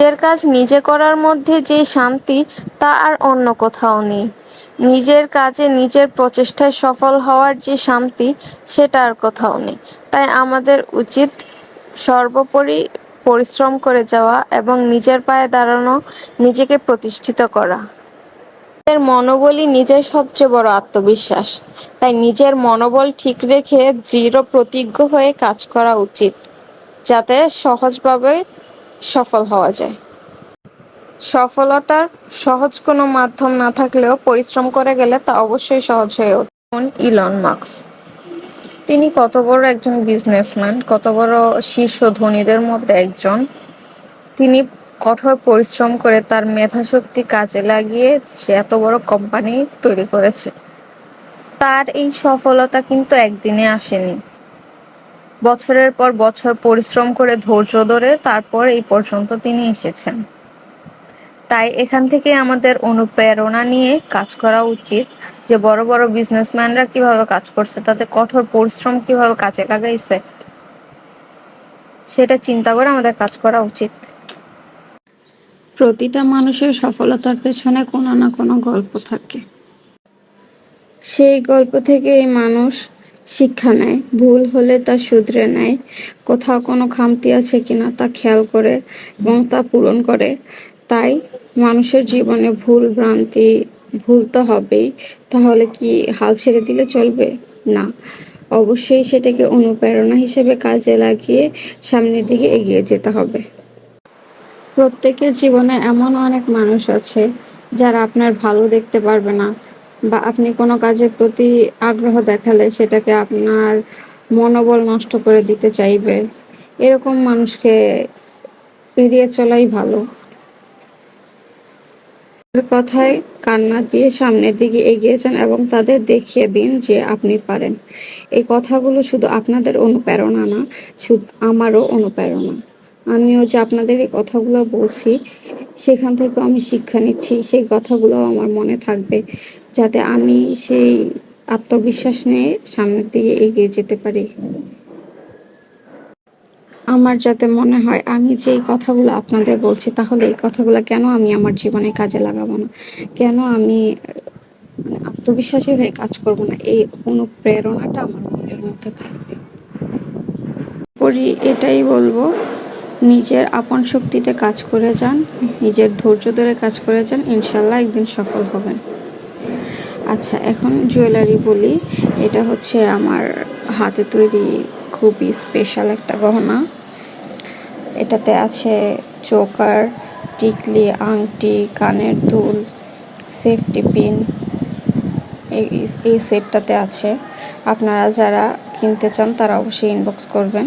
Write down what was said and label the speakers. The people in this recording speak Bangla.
Speaker 1: নিজের কাজ নিজে করার মধ্যে যে শান্তি, তা আর অন্য কোথাও নেই। নিজের কাজে নিজের প্রচেষ্টায় সফল হওয়ার যে শান্তি, সেটা আর কোথাও নেই। তাই আমাদের উচিত সর্বোপরি পরিশ্রম করে যাওয়া এবং নিজের পায়ে দাঁড়ানো, নিজেকে প্রতিষ্ঠিত করা। নিজের মনোবলই নিজের সবচেয়ে বড় আত্মবিশ্বাস। তাই নিজের মনোবল ঠিক রেখে দৃঢ় প্রতিজ্ঞ হয়ে কাজ করা উচিত, যাতে সহজভাবে সফল হওয়া যায়। সফলতার সহজ কোনো মাধ্যম না থাকলেও পরিশ্রম করে গেলে তা অবশ্যই সহজ হয়ে ওঠে। ইলন মার্কস তিনি কত বড় একজন বিজনেসম্যান, কত বড় শীর্ষ ধনীদের মধ্যে একজন। তিনি কঠোর পরিশ্রম করে তার মেধাশক্তি কাজে লাগিয়ে সে এত বড় কোম্পানি তৈরি করেছে। তার এই সফলতা কিন্তু একদিনে আসেনি। বছরের পর বছর পরিশ্রম করে ধৈর্য ধরে তারপর এই পর্যন্ত তিনি এসেছেন। তাই এখান থেকে আমাদের অনুপ্রেরণা নিয়ে কাজ করা উচিত যে বড় বড় বিজনেসম্যানরা কীভাবে কাজ করছে তাদের কঠোর পরিশ্রম কীভাবে কাজে লাগাইছে সেটা চিন্তা করে আমাদের কাজ করা উচিত।
Speaker 2: প্রতিটা মানুষের সফলতার পেছনে কোনো না কোনো গল্প থাকে। সেই গল্প থেকে এই মানুষ শিক্ষা নেয়, ভুল হলে তা শুধরে নেয়। কোথাও কোনো খামতি আছে কিনা তা খেয়াল করে এবং তা পূরণ করে। তাই মানুষের জীবনে ভুল ভ্রান্তি, ভুল তো হবেই, তাহলে কি হাল ছেড়ে দিলে চলবে? না। অবশ্যই সেটাকে অনুপ্রেরণা হিসেবে কাজে লাগিয়ে সামনের দিকে এগিয়ে যেতে হবে। প্রত্যেকের জীবনে এমন অনেক মানুষ আছে যারা আপনার ভালো দেখতে পারবে না বা আপনি কোনো কাজের প্রতি আগ্রহ দেখালে সেটাকে আপনার মনোবল নষ্ট করে দিতে চাইবে। এরকম মানুষকে এড়িয়ে চলাই ভালো। কথায় কান্না দিয়ে সামনের দিকে এগিয়ে যান এবং তাদের দেখিয়ে দিন যে আপনি পারেন। এই কথাগুলো শুধু আপনাদের অনুপ্রেরণা না, শুধু আমারও অনুপ্রেরণা। আমিও যে আপনাদের এই কথাগুলো বলছি, সেখান থেকে আমি শিক্ষা নিচ্ছি, সেই কথাগুলো আমার মনে থাকবে, যাতে আমি সেই আত্মবিশ্বাস নিয়ে সামনের দিকে এগিয়ে যেতে পারি। আমার যাতে মনে হয়, আমি যে এই কথাগুলো আপনাদের বলছি, তাহলে এই কথাগুলো কেন আমি আমার জীবনে কাজে লাগাবো না? কেন আমি মানে আত্মবিশ্বাসী হয়ে কাজ করব না? এই অনুপ্রেরণাটা আমার মনের মধ্যে থাকবে। পরি এটাই বলব নিজের আপন শক্তিতে কাজ করে যান, নিজের ধৈর্য ধরে কাজ করে যান ইনশাল্লাহ একদিন সফল হবেন। আচ্ছা এখন জুয়েলারি বলি, এটা হচ্ছে আমার হাতে তৈরি খুবই স্পেশাল একটা গহনা। এটাতে আছে চোকার, টিকলি, আংটি, কানের দুল সেফটি পিন এই সেটটাতে আছে। আপনারা যারা কিনতে চান তারা অবশ্যই ইনবক্স করবেন।